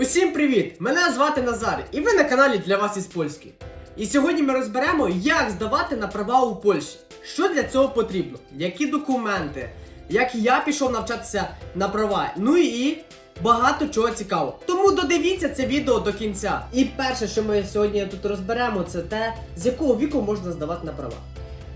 Усім привіт! Мене звати Назар, і ви на каналі для вас із Польськи. І сьогодні ми розберемо, як здавати на права у Польщі. Що для цього потрібно, які документи, як я пішов навчатися на права, ну і багато чого цікавого. Тому додивіться це відео до кінця. І перше, що ми сьогодні тут розберемо, це те, з якого віку можна здавати на права.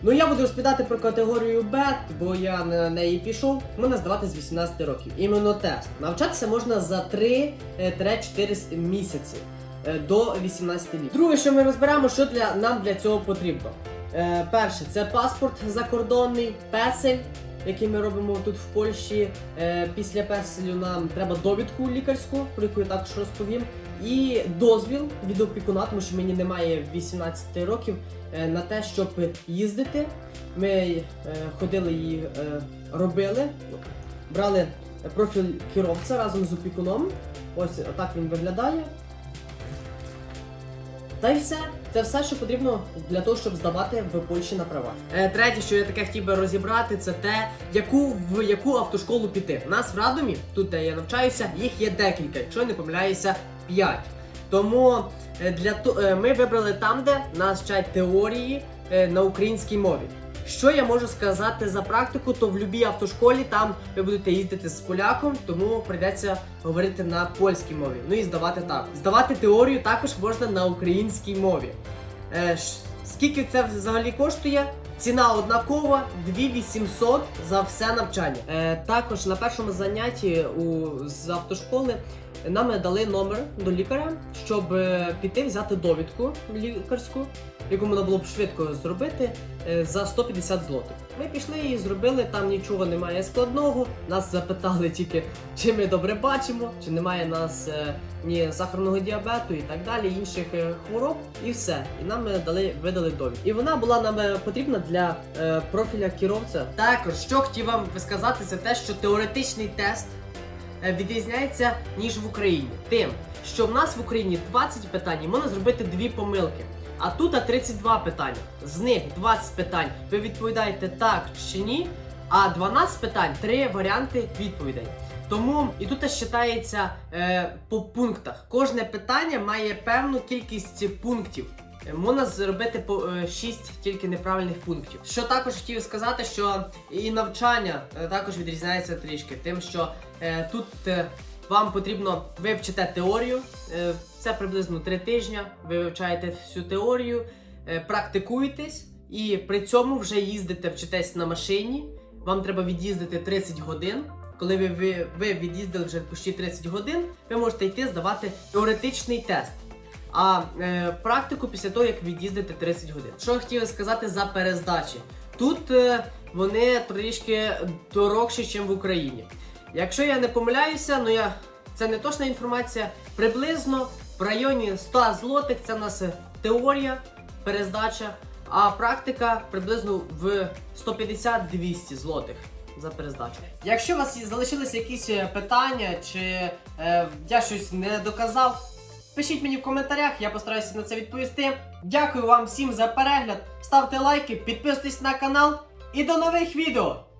Ну я буду розповідати про категорію Б, бо я на неї пішов. Мене здавати з 18 років. Іменно тест. Навчатися можна за 3-4 місяці е, до 18 літ. Друге, що ми розберемо, що для нам для цього потрібно. Е, перше, це паспорт закордонний, песель, який ми робимо тут в Польщі. Е, після песелю нам треба довідку лікарську, про яку я також розповім. І дозвіл від опікуна, тому що мені немає 18 років е, на те, щоб їздити. Ми е, ходили е, робили, брали профіль керовця разом з опікуном. Ось отак він виглядає. Та й все. Це все, що потрібно для того, щоб здавати в Польщі на права. Е, третє, що я таке хотів би розібрати, це те, яку в яку автошколу піти. У нас в Радомі, тут де я навчаюся, їх є декілька, якщо не помиляюся, 5. Тому е, для е, ми вибрали там, де нас вчать теорії е, на українській мові. Що я можу сказати за практику, то в будь-якій автошколі там ви будете їздити з поляком, тому прийдеться говорити на польській мові. Ну і здавати так. Здавати теорію також можна на українській мові. Е, скільки це взагалі коштує? Ціна однакова 2800 за все навчання. Е, також на першому занятті у, з автошколи нам дали номер до лікаря, щоб е, піти взяти довідку лікарську, яку можна було б швидко зробити е, за 150 злотих. Ми пішли і зробили, там нічого немає складного. Нас запитали тільки, чи ми добре бачимо, чи немає нас е, ні сахарного діабету і так далі, інших хвороб, і все. І нам дали видали довідку. І вона була нам потрібна для профіля керовця. Також що хотів вам сказати, це те, що теоретичний тест відрізняється ніж в Україні. Тим, що в нас в Україні 20 питань і можна зробити дві помилки. А тут 32 питання. З них 20 питань ви відповідаєте так чи ні, а 12 питань три варіанти відповідей. Тому і тут считається е, по пунктах. Кожне питання має певну кількість пунктів. Е, Можна зробити по 6 тільки неправильних пунктів. Що також хотів сказати, що і навчання е, також відрізняється трішки, тим, що е, тут е, вам потрібно вивчити теорію. е, Це приблизно 3 тижні. Ви вивчаєте всю теорію, е, практикуєтесь і при цьому вже їздите, вчитесь на машині. Вам треба від'їздити 30 годин. Коли ви, ви, ви від'їздили вже почти 30 годин, ви можете йти здавати теоретичний тест. А е, практику після того, як від'їздите 30 годин. Що хотів сказати за перездачі? Тут е, вони трішки дорогші, ніж в Україні. Якщо я не помиляюся, ну я це не точна інформація. Приблизно в районі 100 злотих це у нас теорія, перездача, а практика приблизно в 150-200 злотих за перездачу. Якщо у вас залишилися якісь е, питання, чи е, я щось не доказав, пишіть мені в коментарях, я постараюся на це відповісти. Дякую вам всім за перегляд. Ставте лайки, підписуйтесь на канал і до нових відео!